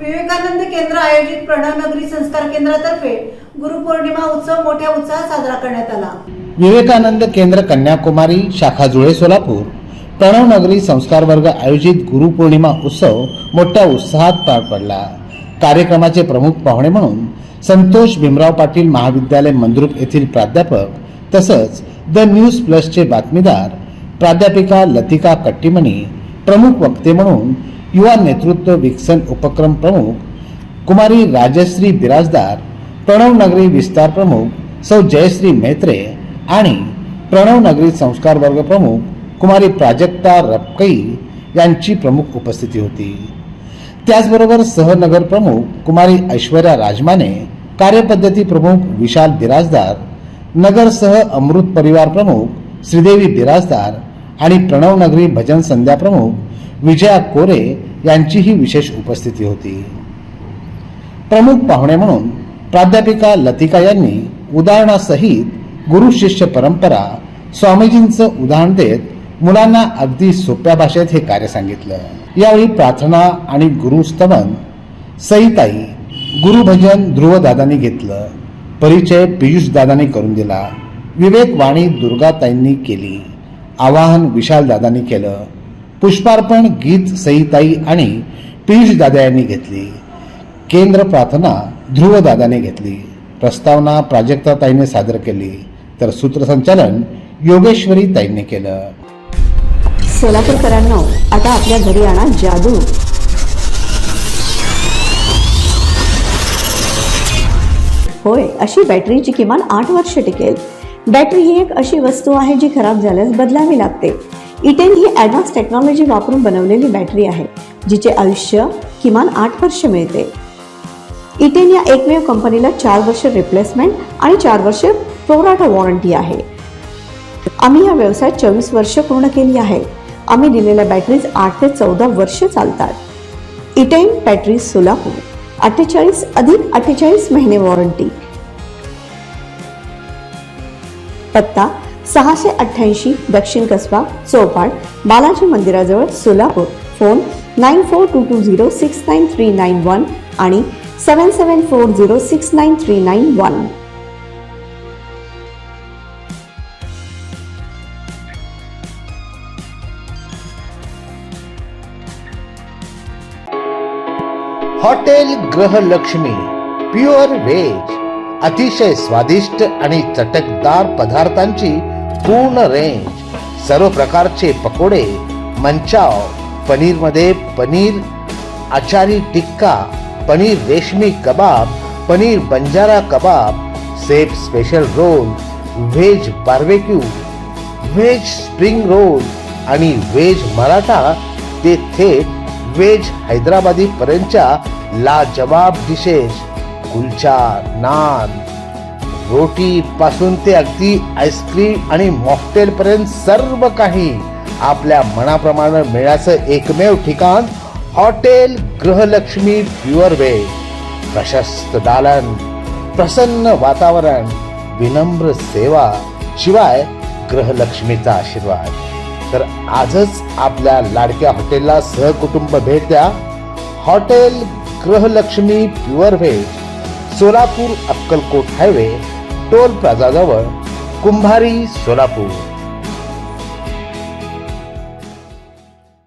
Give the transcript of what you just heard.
विवेकानंद केंद्र आयोजित प्रणवनगरी संस्कार केंद्रातर्फे गुरुपौर्णिमा उत्सव मोठ्या उत्साहात साजरा करण्यात आला. विवेकानंद केंद्र कन्याकुमारी शाखा जुळे सोलापूर. प्रणवनगरी संस्कार वर्ग आयोजित गुरुपौर्णिमा उत्सव मोठ्या उत्साहात पार पडला. कार्यक्रमाचे प्रमुख पाहुणे म्हणून संतोष भीमराव पाटील महाविद्यालय मंद्रुप येथील प्राध्यापक तसंच द न्यूज प्लसचे बातमीदार प्राध्यापिका लतिका कट्टीमणी प्रमुख वक्ते म्हणून युवा नेतृत्व विकसन उपक्रम प्रमुख कुमारी राजश्री बिराजदार प्रणव नगरी विस्तार प्रमुख सौ जयश्री मेत्रे आणि प्रणव नगरी संस्कार वर्ग प्रमुख कुमारी प्राजक्ता रपकई यांची प्रमुख उपस्थिती होती. त्याचबरोबर सहनगर प्रमुख कुमारी ऐश्वर्या राजमाने कार्यपद्धती प्रमुख विशाल बिराजदार नगरसह अमृत परिवार प्रमुख श्रीदेवी बिराजदार आणि प्रणव नगरी भजन संध्या प्रमुख विजया कोरे यांचीही विशेष उपस्थिती होती. प्रमुख पाहुणे म्हणून प्राध्यापिका लतिका यांनी उदाहरणासहित गुरु शिष्य परंपरा स्वामीजींचं उदाहरण देत मुलांना अगदी सोप्या भाषेत हे कार्य सांगितलं. यावेळी प्रार्थना आणि गुरुस्तवन सईताई गुरुभजन ध्रुवदादांनी घेतलं. परिचय पियुष दादांनी करून दिला. विवेक वाणी दुर्गाताईंनी केली. आवाहन विशाल दादांनी केलं. पुष्पार्पण गीत सईताई आणि पियुष दादा यांनी घेतली. केंद्र प्रार्थना ध्रुव दादाने घेतली. प्रस्तावना प्राजक्ता ताईने सादर केली. तर सूत्रसंचालन योगेश्वरी ताईंनी केलं. सोलापूरकरांना आता आपल्या घरी आणा जादू. होय अशी बॅटरी जी किमान आठ वर्ष टिकेल. बॅटरी ही एक अशी वस्तू आहे जी खराब झाल्यास बदलावी लागते. इटेन ही ॲडव्हान्स टेक्नॉलॉजी वापरून बनवलेली बॅटरी आहे जिचे आयुष्य किमान आठ वर्ष मिळते. इटेन या एकमेव कंपनीला चार वर्ष रिप्लेसमेंट आणि चार वर्ष प्रोराटा वॉरंटी आहे. आम्ही या व्यवसायात चोवीस वर्ष पूर्ण केली आहे. आम्ही दिलेल्या बॅटरीज आठ ते चौदा वर्ष चालतात. इटेन बॅटरी सोलापूर अठ्ठेचाळीस अधिक अठ्ठेचाळीस महिने वॉरंटी पत्ता सहाशे अठ्ठ्याऐंशी दक्षिण कसबा चौपाट बालाजी मंदिराजवळ Solapur. Phone nine four two two zero six nine three nine one आणि seven seven four zero six nine three nine one. Hotel Grihalakshmi pure veg अतिशय स्वादिष्ट आणि चटकदार पदार्थांची पूर्ण रेंज सर्व प्रकारचे पकोडे Manchow पनीरमध्ये paneer achari tikka paneer reshmi kebab paneer banjara kebab chef special roll veg barbecue veg spring roll आणि व्हेज मराठा ते थेट व्हेज हैदराबादी पर्यंतच्या लाजवाब डिशेस कुलचा नान. रोटी पासून ते अगदी आईस्क्रीम आणि मॉकटेल पर्यंत सर्व काही आपल्या मनाप्रमाणे मिळाचं एकमेव ठिकाण हॉटेल गृहलक्ष्मी प्युअर वे. प्रशस्त दालन प्रसन्न वातावरण विनम्र सेवा शिवाय ग्रहलक्ष्मीचा आशीर्वाद. तर आजच आपल्या लाडक्या हॉटेलला सहकुटुंब भेट द्या. Hotel Grihalakshmi pure veg Solapur Akkalkot highway. Toll प्लाझाजवळ Kumbhari Solapur.